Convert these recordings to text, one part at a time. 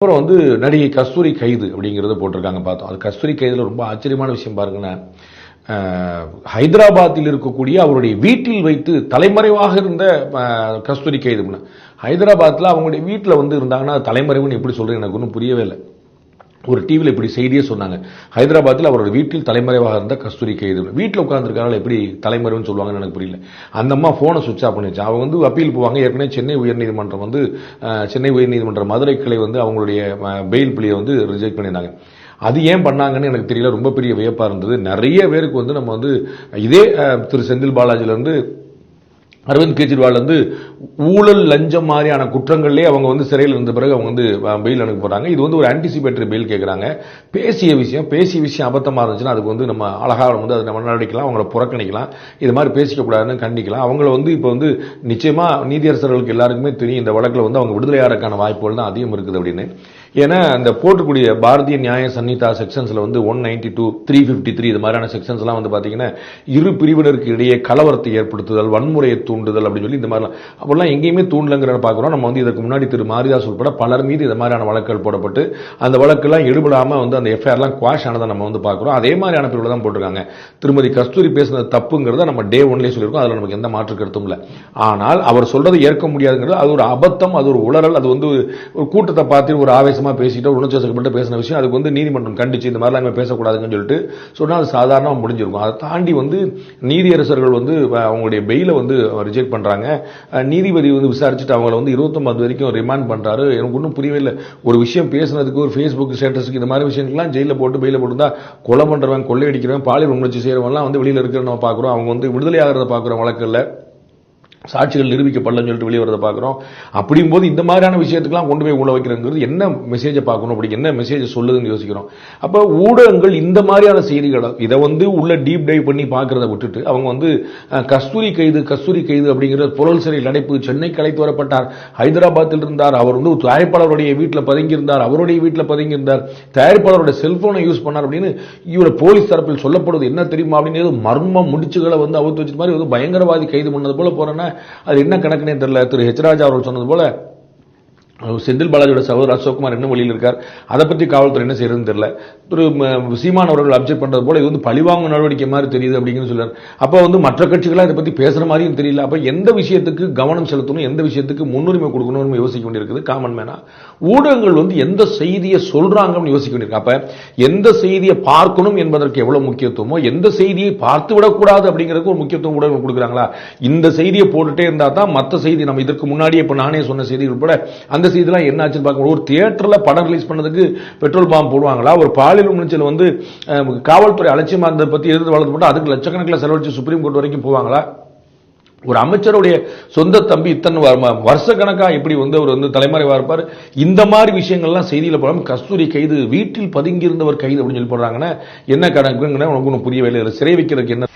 அப்புறம் வந்து நடிகை கஸ்தூரி கைது அப்படிங்கிறத போட்டிருக்காங்க பார்த்தோம். அது கஸ்தூரி கைதில் ரொம்ப ஆச்சரியமான விஷயம் பாருங்கன்னா ஹைதராபாத்தில் இருக்கக்கூடிய அவருடைய வீட்டில் வைத்து தலைமறைவாக இருந்த கஸ்தூரி கைது. ஹைதராபாத்தில் அவங்களுடைய வீட்டில் வந்து இருந்தாங்கன்னா தலைமறைவுன்னு எப்படி சொல்கிறேன் எனக்கு ஒன்றும் புரியவே இல்லை. ஒரு டிவியில் இப்படி செய்தியே சொன்னாங்க. ஹைதராபாத்தில் அவரோட வீட்டில் தலைமறைவாக இருந்த கஸ்தூரி கைது வீட்டில் உட்காந்துருக்காங்க எப்படி தலைமறைவுன்னு சொல்லுவாங்கன்னு எனக்கு புரியல. அந்த அம்மா ஃபோனை சுவிச் ஆஃப் பண்ணிச்சு அவங்க வந்து அப்பீல் போவாங்க. ஏற்கனவே சென்னை உயர்நீதிமன்றம் வந்து சென்னை உயர்நீதிமன்ற மதுரை கிளை வந்து அவங்களுடைய பெயில் பிள்ளையை வந்து ரிஜெக்ட் பண்ணியிருந்தாங்க. அது ஏன் பண்ணாங்கன்னு எனக்கு தெரியல. ரொம்ப பெரிய வியப்பாக இருந்தது. நிறைய பேருக்கு வந்து நம்ம வந்து இதே திரு செந்தில் பாலாஜிலேருந்து அரவிந்த் கெஜ்ரிவால் வந்து ஊழல் லஞ்சம் மாதிரியான குற்றங்கள்லேயே அவங்க வந்து சிறையில் இருந்த பிறகு அவங்க வந்து பெயில் அனுப்ப போகிறாங்க இது வந்து ஒரு ஆன்டிசிபேட்டரி பெயில் கேட்குறாங்க பேசிய விஷயம் பேசிய விஷயம் அபத்தமாக இருந்துச்சுன்னா அதுக்கு வந்து நம்ம அழகாக வந்து அதை நம்ம நடவடிக்கலாம் அவங்கள புறக்கணிக்கலாம். இது மாதிரி பேசிக்கக்கூடாதுன்னு கண்டிக்கலாம். அவங்கள வந்து இப்போ வந்து நிச்சயமாக நீதியரசர்களுக்கு எல்லாருக்குமே தெரியும். இந்த வழக்கில் வந்து அவங்க விடுதலையாகிறதுக்கான வாய்ப்புகள் தான் அதிகம் இருக்குது அப்படின்னு. ஏன்னா அந்த போட்டக்கூடிய பாரதிய நியாய சன்னிதா செக்ஷன்ஸில் வந்து one ninety two three fifty three இது மாதிரியான செக்ஷன்ஸ்லாம் வந்து பார்த்தீங்கன்னா இரு பிரிவினருக்கு இடையே கலவரத்தை ஏற்படுத்துதல் வன்முறையை தூண்டுதல் அப்படின்னு சொல்லி இந்த மாதிரிலாம். அப்படிலாம் எங்கேயுமே தூண்டலங்கிறத பார்க்குறோம். நம்ம வந்து இதற்கு முன்னாடி திரு மாரிதாஸ் உட்பட பலர் மீது இந்த மாதிரியான வழக்குகள் போடப்பட்டு அந்த வழக்கெல்லாம் எடுபடாமல் வந்து அந்த எஃப்ஐஆர்லாம் குவாஷ் ஆனதை நம்ம வந்து பார்க்குறோம். அதே மாதிரியான பிரிவில் தான் போட்டிருக்காங்க. திருமதி கஸ்தூரி பேசுனது தப்புங்கிறத நம்ம டே ஒன்லேயே சொல்லியிருக்கோம். அதில் நமக்கு எந்த மாற்று கருத்தும் இல்லை. ஆனால் அவர் சொல்றதை ஏற்க முடியாதுங்கிறது அது ஒரு அபத்தம் அது ஒரு உளறல் அது வந்து ஒரு கூட்டத்தை பார்த்து ஒரு ஆவேசமா பேசிட்டு ஒரு மட்டும் பேசின விஷயம். அதுக்கு வந்து நீதிமன்றம் கண்டிச்சு இந்த மாதிரிலாம் இனிமே பேசக்கூடாதுன்னு சொல்லிட்டு சொன்னால் அது சாதாரணமாக முடிஞ்சிருக்கும். அதை தாண்டி வந்து நீதியரசர்கள் வந்து அவங்களுடைய பெயிலை வந்து ரிஜெக்ட் பண்ணுறாங்க நீதிபதி வந்து விசாரிச்சுட்டு அவங்கள வந்து இருபத்தொம்பது வரைக்கும் ரிமாண்ட் பண்ணுறாரு எனக்கு ஒன்றும் புரியவே இல்லை. ஒரு விஷயம் பேசுனதுக்கு ஒரு ஃபேஸ்புக் ஸ்டேட்டஸ்க்கு இந்த மாதிரி விஷயங்கள்லாம் ஜெயிலில் போட்டு பெயில போட்டுருந்தா கொலை பண்ணுறவன் கொள்ளையடிக்கிறவன் பாலியல் உணர்ச்சி செய்கிறவன்லாம் வந்து வெளியில் இருக்கிற நம்ம பார்க்குறோம். அவங்க வந்து விடுதலை ஆகிறத பார்க்குறோம் வழக்கில் சாட்சிகள் நிரூபிக்கப்படலன்னு சொல்லிட்டு வெளியே வரதை பார்க்குறோம். அப்படியும் போது இந்த மாதிரியான விஷயத்துக்குலாம் கொண்டு போய் உள்ள வைக்கிறங்கிறது என்ன மெசேஜை பார்க்கணும்? அப்படி என்ன மெசேஜ் சொல்லுதுன்னு யோசிக்கிறோம். அப்போ ஊடகங்கள் இந்த மாதிரியான செய்திகளை இதை வந்து உள்ள டீப் டைவ் பண்ணி பார்க்கறத விட்டுட்டு அவங்க வந்து கஸ்தூரி கைது கஸ்தூரி கைது அப்படிங்கிற புழல் சிறையில் அடைப்பு சென்னைக்கு அழைத்து வரப்பட்டார். ஹைதராபாத்தில் இருந்தார். அவர் வந்து ஒரு தயாரிப்பாளருடைய வீட்டில் பதுங்கியிருந்தார். அவருடைய வீட்டில் பதுங்கியிருந்தார். தயாரிப்பாளருடைய செல்போனை யூஸ் பண்ணார் அப்படின்னு இவர போலீஸ் தரப்பில் சொல்லப்படுவது என்ன தெரியுமா அப்படின்னு? மர்ம முடிச்சுகளை வந்து அவுத்து வச்ச மாதிரி வந்து பயங்கரவாதி கைது பண்ணது போல போறேன்னா அது என்ன கணக்குனே தெரியல. திரு ஹெச்ராஜா அவர்கள் சொன்னது போல செந்தில் பாலாஜியோட சகோதரர் அசோக்குமார் என்ன வழியில் இருக்கார் அதை பற்றி காவல்துறை என்ன செய்யறதுன்னு தெரியல. திரு சீமான் அவர்கள் அப்செக்ட் பண்ணுறது போல இது வந்து பழிவாங்க நடவடிக்கை மாதிரி தெரியுது அப்படின்னு சொல்றாரு. அப்போ வந்து மற்ற கட்சிகளாக இதை பற்றி பேசுகிற மாதிரியும் தெரியல. அப்போ எந்த விஷயத்துக்கு கவனம் செலுத்தணும் எந்த விஷயத்துக்கு முன்னுரிமை கொடுக்கணும்னு யோசிக்க வேண்டியிருக்குது. காமன் மேனா ஊடகங்கள் வந்து எந்த செய்தியை சொல்றாங்கன்னு யோசிக்க வேண்டியிருக்கு. அப்போ எந்த செய்தியை பார்க்கணும் என்பதற்கு எவ்வளோ முக்கியத்துவமோ எந்த செய்தியை பார்த்து விடக்கூடாது அப்படிங்கிறதுக்கு ஒரு முக்கியத்துவம் ஊடகங்கள் கொடுக்குறாங்களா? இந்த செய்தியை போட்டுட்டே இருந்தா தான் மற்ற செய்தி நம்ம இதற்கு முன்னாடியே இப்போ நானே சொன்ன செய்தி உட்பட அந்த செய்திலாம் என்ன ஆச்சுன்னு பார்க்கணும் ஒரு தியேட்டர்ல படம் ரிலீஸ் பண்ணதுக்கு பெட்ரோல் பாம்பு போடுவாங்களா? ஒரு பாலியல் உணர்ச்சியில் வந்து காவல்துறை அலட்சியமா இருந்ததை பத்தி எதிர்த்து வளர்த்து போட்டு அதுக்கு லட்சக்கணக்கில் செலவழிச்சு சுப்ரீம் கோர்ட் வரைக்கும் போவாங்களா? ஒரு அமைச்சருடைய சொந்த தம்பி இத்தனை வருஷ கணக்காக இப்படி வந்து அவர் வந்து தலைமறைவாக இருப்பார்? இந்த மாதிரி விஷயங்கள்லாம் செய்தியில் போடாம கஸ்தூரி கைது வீட்டில் பதுங்கி இருந்தவர் கைது அப்படின்னு சொல்லி போடுறாங்கன்னா என்ன கணக்குன்னு உனக்கு ஒன்றும் புரியவே இல்லை சிறை வைக்கிறதுக்கு என்ன?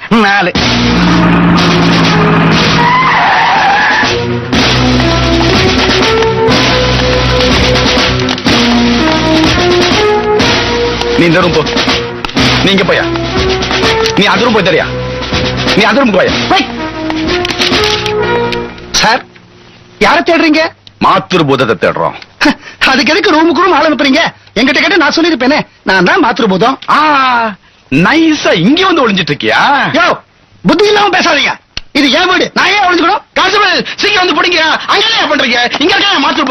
நீ இந்த ரூம் போ. நீங்க போயா நீ அந்த ரூம் போய் தெரியா. நீ அந்த ரூம் போயா. சார் யார தேடுறீங்க? மாத்திரு பூதத்தை தேடுறோம் அதுக்கு எதுக்கு ரூமுக்கு ரூம் ஆள் அனுப்புறீங்க? எங்கிட்ட கேட்டு நான் சொல்லிருப்பேனே நான் தான் மாத்திருபூதம். ஆ நைஸா இங்க வந்து ஒளிஞ்சிட்டு இருக்கியா? யோ புத்தி இல்லாம பேசாதீங்க. இது ஏன் வீடு? நான் ஏன் ஒழிஞ்சுக்கணும் காசுமல் சீக்கிரம் வந்து பிடிங்க. அங்க என்ன பண்றீங்க? இங்க இருக்க மாத்திரு